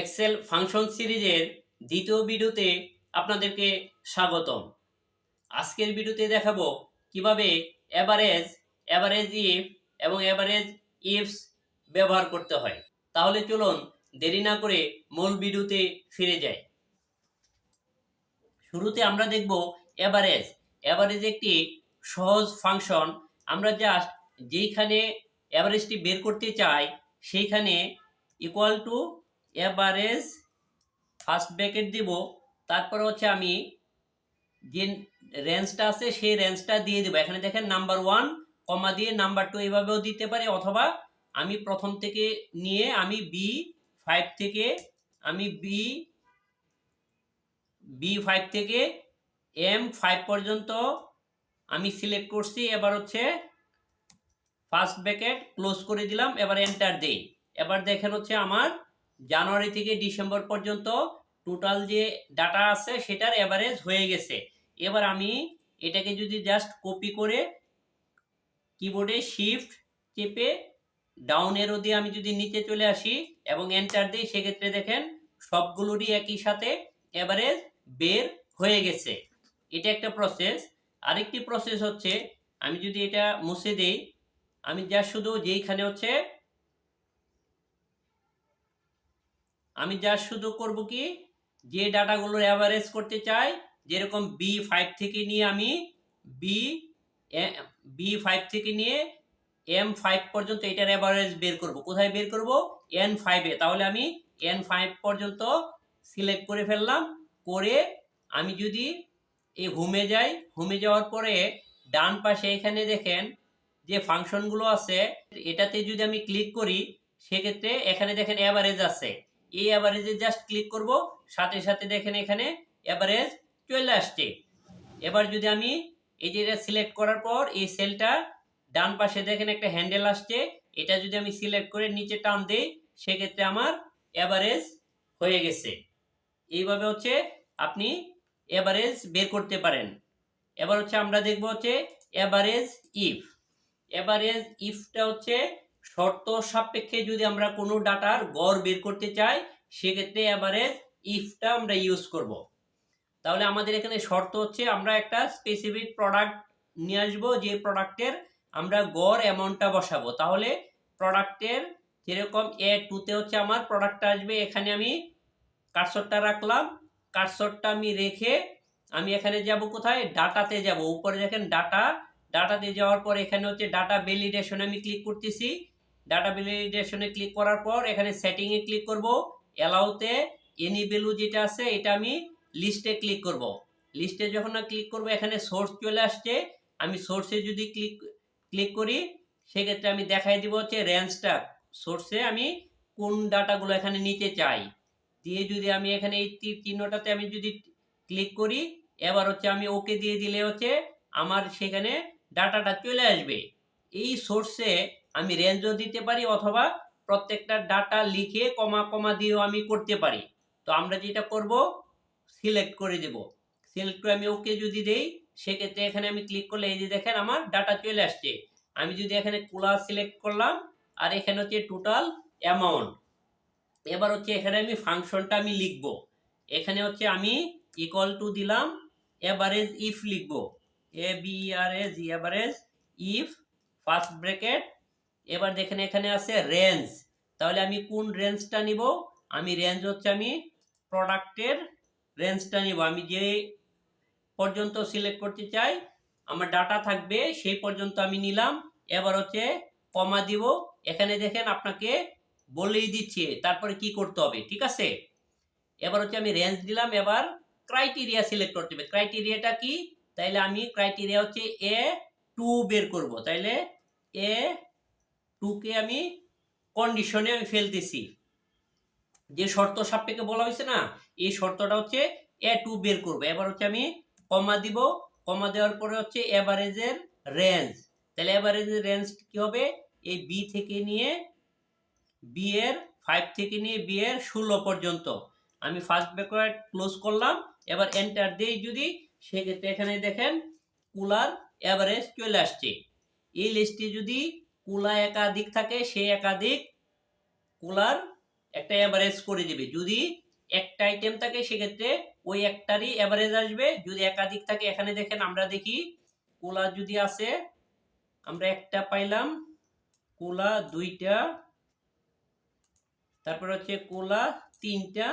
Excel function সিরিজের দ্বিতীয় ভিডিওতে আপনাদেরকে স্বাগতম। আজকের ভিডিওতে দেখাবো কীভাবে অ্যাভারেজ অ্যাভারেজ ইফ এবং অ্যাভারেজ ইফস ব্যবহার করতে হয়। তাহলে চলুন দেরি না করে মূল ভিডিওতে ফিরে যাই। শুরুতে আমরা দেখব অ্যাভারেজ অ্যাভারেজ একটি সহজ ফাংশন। আমরা জাস্ট যেইখানে অ্যাভারেজটি বের করতে চাই, সেইখানে equal to average first bracket দিব, তারপর হচ্ছে আমি যে রেঞ্জটা আছে সেই রেঞ্জটা দিয়ে দেবো। এখানে দেখেন নাম্বার ওয়ান কমা দিয়ে নাম্বার টু এভাবেও দিতে পারি, অথবা আমি প্রথম থেকে নিয়ে আমি বি ফাইভ থেকে, আমি বি বি ফাইভ থেকে এম ফাইভ পর্যন্ত আমি সিলেক্ট করছি। এবার হচ্ছে ফার্স্ট ব্র্যাকেট ক্লোজ করে দিলাম, এবার এন্টার দেই। এবার দেখেন হচ্ছে আমার জানুয়ারি থেকে ডিসেম্বর পর্যন্ত টোটাল যে ডাটা আছে সেটার অ্যাভারেজ হয়ে গেছে। এবার আমি এটাকে যদি জাস্ট কপি করে কিবোর্ডে শিফট চেপে ডাউন এরো দিয়ে আমি যদি নিচে চলে আসি এবং এন্টার দিই, সেক্ষেত্রে দেখেন সবগুলোরই একই সাথে অ্যাভারেজ বের হয়ে গেছে। এটা একটা প্রসেস আরেকটি প্রসেস হচ্ছে, আমি যদি এটা মুছে দেই, আমি যা শুধু যেইখানে হচ্ছে আমি যা শুধু করব কি, যে ডাটাগুলোর অ্যাভারেজ করতে চাই, যেরকম বি ফাইভ থেকে নিয়ে আমি বি বি ফাইভ থেকে নিয়ে এম ফাইভ পর্যন্ত এটার অ্যাভারেজ বের করব। কোথায় বের করব? এন ফাইভে তাহলে আমি এন ফাইভ পর্যন্ত সিলেক্ট করে ফেললাম। করে আমি যদি এই হোমে যাই হোমে যাওয়ার পরে ডান পাশে এখানে দেখেন যে ফাংশনগুলো আছে, এটাতে যদি আমি ক্লিক করি, সেক্ষেত্রে এখানে দেখেন অ্যাভারেজ আছে। এই অ্যাভারেজে জাস্ট ক্লিক করব, সাথে সাথে দেখেন এখানে অ্যাভারেজ চলে আসছে। এবার যদি আমি এই যে এটা সিলেক্ট করার পর এই সেলটা ডান পাশে দেখেন একটা হ্যান্ডেল আসছে, এটা যদি আমি সিলেক্ট করে নিচে টান দিই, সেক্ষেত্রে আমার অ্যাভারেজ হয়ে গেছে। এইভাবে হচ্ছে আপনি অ্যাভারেজ বের করতে পারেন। এবার হচ্ছে আমরা দেখব হচ্ছে অ্যাভারেজ ইফ অ্যাভারেজ ইফটা হচ্ছে শর্ত সাপেক্ষে যদি আমরা কোনো ডাটার গড় বের করতে চাই, সেক্ষেত্রে অ্যাভারেজ ইফটা আমরা ইউজ করব। তাহলে আমাদের এখানে শর্ত হচ্ছে আমরা একটা স্পেসিফিক প্রোডাক্ট নিয়ে আসব, যে প্রোডাক্টের আমরা গড় অ্যামাউন্টটা বসাবো। তাহলে প্রোডাক্টের যেরকম এ টুতে হচ্ছে আমার প্রোডাক্টটা আসবে, এখানে আমি কাটসরটা রাখলাম কাটসরটা আমি রেখে আমি এখানে যাব কোথায়? ডাটাতে যাব। উপরে দেখেন ডাটা, ডাটাতে যাওয়ার পর এখানে হচ্ছে ডাটা ভ্যালিডেশনে আমি ক্লিক করতেছি। ডাটা ভ্যালিডেশনে ক্লিক করার পর এখানে সেটিংয়ে ক্লিক করব অ্যালাউতে এনি ভ্যালু যেটা আছে এটা আমি লিস্টে ক্লিক করব। লিস্টে যখন ক্লিক করব, এখানে সোর্স চলে আসছে, আমি সোর্সে যদি ক্লিক ক্লিক করি, সেক্ষেত্রে আমি দেখাই দিব হচ্ছে রেঞ্জটা সোর্সে আমি কোন ডাটাগুলো এখানে নিতে চাই। দিয়ে যদি আমি এখানে এই তীর চিহ্নটাতে আমি যদি ক্লিক করি, এবার হচ্ছে আমি ওকে দিয়ে দিলে হচ্ছে আমার সেখানে ডাটাটা চলে আসবে। এই সোর্সে আমি রেঞ্জও দিতে পারি অথবা প্রত্যেকটা ডাটা লিখে কমা কমা দিয়েও আমি করতে পারি। তো আমরা যেটা করব সিলেক্ট করে দেব। সিলেক্ট করে আমি ওকে যদি দেই, সেক্ষেত্রে এখানে আমি ক্লিক করলে এই যে দেখেন আমার ডাটা চলে আসছে। আমি যদি এখানে কুলার সিলেক্ট করলাম, আর এখানে হচ্ছে টোটাল অ্যামাউন্ট এবার হচ্ছে এখানে আমি ফাংশনটা আমি লিখব। এখানে হচ্ছে আমি ইকুয়াল টু দিলাম এভারেজ ইফ লিখব। এ বি আর এজ ইফ ফার্স্ট ব্র্যাকেট এবার দেখেন এখানে আছে রেঞ্জ তাহলে আমি কোন রেঞ্জটা নিব? আমি রেঞ্জ হচ্ছে আমি প্রোডাক্টের রেঞ্জটা নিব। আমি যে পর্যন্ত সিলেক্ট করতে চাই, আমার ডাটা থাকবে, সেই পর্যন্ত আমি নিলাম। এবার হচ্ছে কমা দিব। এখানে দেখেন আপনাকে বলেই দিচ্ছে, তারপরে কি করতে হবে, ঠিক আছে? এবার হচ্ছে আমি রেঞ্জ দিলাম, এবার ক্রাইটেরিয়া সিলেক্ট করতে হবে। ক্রাইটেরিয়াটা কি? তাইলে আমি ক্রাইটেরিয়া হচ্ছে এ টু বের করব। তাইলে এ টুকে আমি কন্ডিশনে আমি ফেলতেছি। যে শর্ত সাপেক্ষে বলা হয়েছে না, এই শর্তটা হচ্ছে এ টু বের করব। এবার হচ্ছে আমি কমা দিব। কমা দেওয়ার পরে হচ্ছে এভারেজের রেঞ্জ তাহলে এভারেজের রেঞ্জ কি হবে? এই বি থেকে নিয়ে বি এর ফাইভ থেকে নিয়ে বি এর ষোলো পর্যন্ত। আমি ফার্স্ট ব্যাকওয়ার্ড ক্লোজ করলাম। এবার এন্টার দিই যদি সেক্ষেত্রে এখানে দেখেন কুলার অ্যাভারেজ চলে আসছে। এই লিস্টে যদি কুলা একাধিক থাকে সেই একাধিক কুলার একটা অ্যাভারেজ করে দিবে যদি একটা আইটেম থাকে, সেক্ষেত্রে ওই একটারই অ্যাভারেজ আসবে। যদি একাধিক থাকে, এখানে দেখেন আমরা দেখি কোলা যদি আছে, আমরা একটা পাইলাম কোলা দুইটা, তারপর হচ্ছে কোলা তিনটা।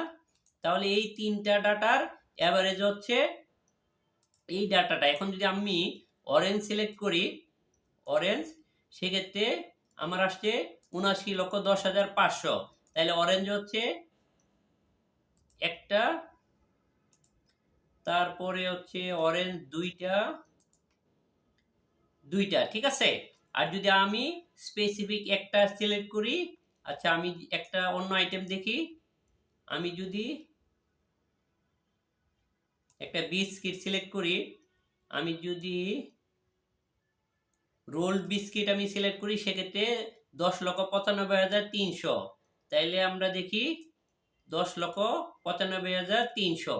তাহলে এই তিনটা ডাটার অ্যাভারেজ হচ্ছে এই ডাটাটা। এখন যদি আমি অরেঞ্জ সিলেক্ট করি অরেঞ্জ সেক্ষেত্রে আমার আসছে উনাশি লক্ষ দশ হাজার পাঁচশো। তাহলে অরেঞ্জ হচ্ছে একটা, তারপরে হচ্ছে অরেঞ্জ দুইটা দুইটা, ঠিক আছে? আর যদি আমি স্পেসিফিক একটা সিলেক্ট করি আচ্ছা আমি একটা অন্য আইটেম দেখি, আমি যদি একটা বিস্কিট সিলেক্ট করি, আমি যদি রোল বিস্কিট আমি সিলেক্ট করি, সেক্ষেত্রে দশ লক্ষ পঁচানব্বই হাজার তিনশো। তাইলে আমরা দেখি দশ লক্ষ পঁচানব্বই হাজার তিনশো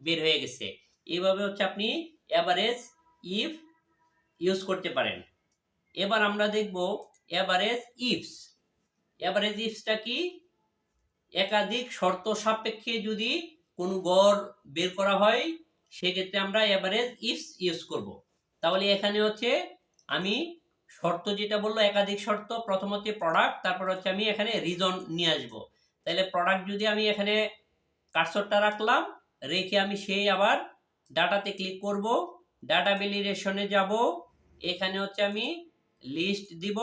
বের হয়ে গেছে। এইভাবে হচ্ছে আপনি অ্যাভারেজ ইফ ইউজ করতে পারেন। এবার আমরা দেখব অ্যাভারেজ ইফস অ্যাভারেজ ইফসটা কি? একাধিক শর্ত সাপেক্ষে যদি কোনো গড় বের করা হয়, সেক্ষেত্রে আমরা অ্যাভারেজ ইফস ইউজ করব। তাহলে এখানে হচ্ছে আমি শর্ত যেটা বলল, একাধিক শর্ত প্রথম হচ্ছে প্রোডাক্ট তারপর হচ্ছে আমি এখানে রিজন নিয়ে আসব। তাহলে প্রোডাক্ট যদি আমি এখানে কার্সরটা রাখলাম, রেখে আমি সেই আবার ডাটাতে ক্লিক করব ডাটা ভ্যালিডেশনে যাব, এখানে হচ্ছে আমি লিস্ট দিব,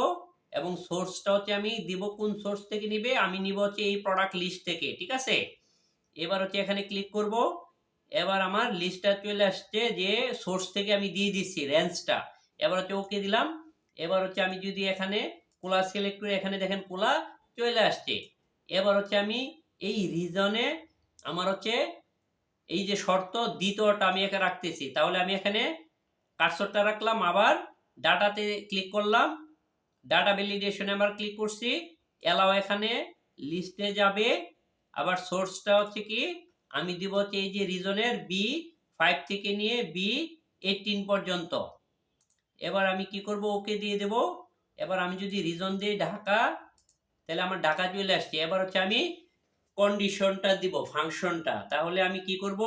এবং সোর্সটা হচ্ছে আমি দিব কোন সোর্স থেকে নিবে, আমি নিব হচ্ছে এই প্রোডাক্ট লিস্ট থেকে, ঠিক আছে? এবার হচ্ছে এখানে ক্লিক করব, এবার আমার লিস্টটা চলে আসছে যে সোর্স থেকে আমি দিয়ে দিচ্ছি রেঞ্জটা এবার হচ্ছে ওকে দিলাম। এবার হচ্ছে আমি যদি এখানে কোলা সিলেক্ট করে এখানে দেখেন কোলা চলে আসছে। এবার হচ্ছে আমি এই রিজনে আমার হচ্ছে এই যে শর্ত দ্বিতীয়টা আমি এখানে রাখতেছি। তাহলে আমি এখানে কার্সরটা রাখলাম, আবার ডাটাতে ক্লিক করলাম। ডাটা ভ্যালিডেশনে আবার ক্লিক করছি। এলাও এখানে লিস্টে যাবে। আবার সোর্সটা হচ্ছে কি? আমি দিব হচ্ছে এই যে রিজনের বি ফাইভ থেকে নিয়ে বি এইটিন পর্যন্ত। এবার আমি কি করব? ওকে দিয়ে দেব। এবার আমি যদি রিজন দিই ঢাকা, তাহলে আমার ঢাকা চলে আসছে। এবার হচ্ছে আমি কন্ডিশনটা দিব ফাংশনটা তাহলে আমি কি করব?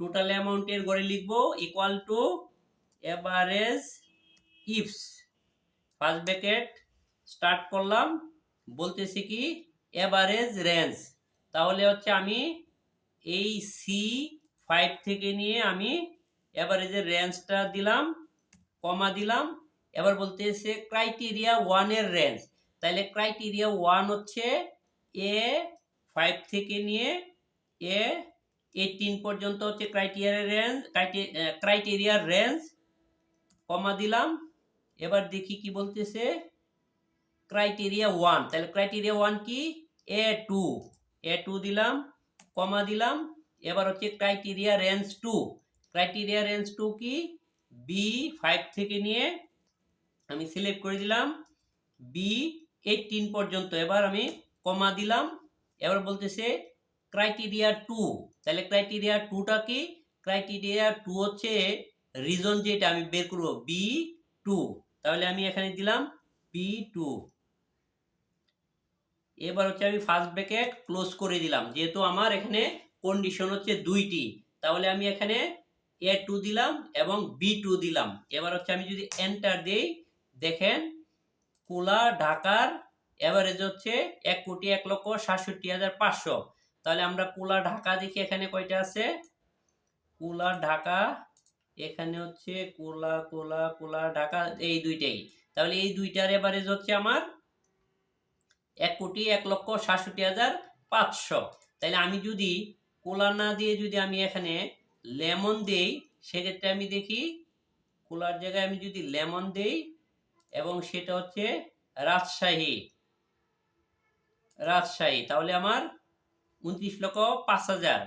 টোটাল অ্যামাউন্টের গড়ে লিখব equal to average ifs first bracket start করলাম। বলতেছি কি? এভারেজ রেঞ্জ তাহলে হচ্ছে আমি এই সি ফাইভ থেকে নিয়ে আমি এভারেজের রেঞ্জটা দিলাম। কমা দিলাম। এবার বলতেছে ক্রাইটেরিয়া ওয়ানের রেঞ্জ তাহলে ক্রাইটেরিয়া ওয়ান হচ্ছে এ ফাইভ থেকে নিয়ে এ এইটিন পর্যন্ত হচ্ছে ক্রাইটেরিয়ার রেঞ্জ ক্রাইটেরিয়ার রেঞ্জ কমা দিলাম। এবার দেখি কি বলতেছে। ক্রাইটেরিয়া ওয়ান তাহলে ক্রাইটেরিয়া ওয়ান কি? এ টু এ টু দিলাম, কমা দিলাম। এবার হচ্ছে criteria range two criteria range two কি? বি ফাইভ থেকে নিয়ে আমি সিলেক্ট করে দিলাম। বি এইটিন পর্যন্ত। এবার আমি কমা দিলাম। এবার বলতেছে ক্রাইটেরিয়া টু তাহলে ক্রাইটেরিয়া টুটা কি? ক্রাইটেরিয়া টু হচ্ছে রিজন যেটা আমি বের করব। বি টু তাহলে আমি এখানে দিলাম বি টু এবার হচ্ছে আমি ফার্স্ট ব্র্যাকেট ক্লোজ করে দিলাম। যেহেতু আমার এখানে কন্ডিশন হচ্ছে দুইটি। তাহলে আমি এখানে এ টু দিলাম এবং বি টু দিলাম। এবার হচ্ছে আমি যদি এন্টার দেই, দেখেন, কোলা, ঢাকার এভারেজ হচ্ছে এক কোটি এক লক্ষ সাতষট্টি হাজার পাঁচশো। তাহলে আমরা কোলা, ঢাকা দেখি এখানে কয়টা আছে? কোলা, ঢাকা, এখানে হচ্ছে কোলা কোলা কোলা, ঢাকা, এই দুইটাই। তাহলে এই দুইটার এভারেজ হচ্ছে আমার এক কোটি এক লক্ষ সাতষট্টি হাজার পাঁচশো। তাহলে আমি যদি কোলা না দিয়ে যদি আমি এখানে লেমন দেই, সেক্ষেত্রে আমি দেখি কোলার জায়গায় আমি যদি লেমন দেই এবং সেটা হচ্ছে রাজশাহী। রাজশাহী, তাহলে আমার উনত্রিশ লক্ষ পাঁচ হাজার।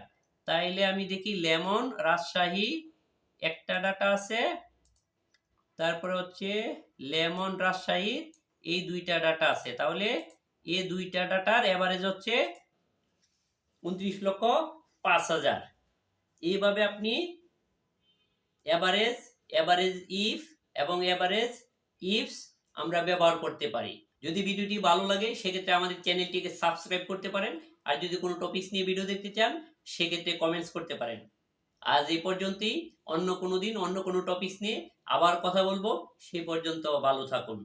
তাইলে আমি দেখি লেমন, রাজশাহী, একটা ডাটা আছে। তারপরে হচ্ছে লেমন, রাজশাহী, এই দুইটা ডাটা আছে। তাহলে এই দুইটা ডাটার অ্যাভারেজ হচ্ছে উনত্রিশ লক্ষ পাঁচ হাজার। এইভাবে আপনি অ্যাভারেজ অ্যাভারেজ ইফ এবং অ্যাভারেজ ইফস আমরা ব্যবহার করতে পারি। যদি ভিডিওটি ভালো লাগে, সেক্ষেত্রে আমাদের চ্যানেলটিকে সাবস্ক্রাইব করতে পারেন। আর যদি কোনো টপিকস নিয়ে ভিডিও দেখতে চান, সেক্ষেত্রে কমেন্টস করতে পারেন। আজ এই পর্যন্তই। অন্য কোনো দিন অন্য কোনো টপিকস নিয়ে আবার কথা বলব। সে পর্যন্ত ভালো থাকুন।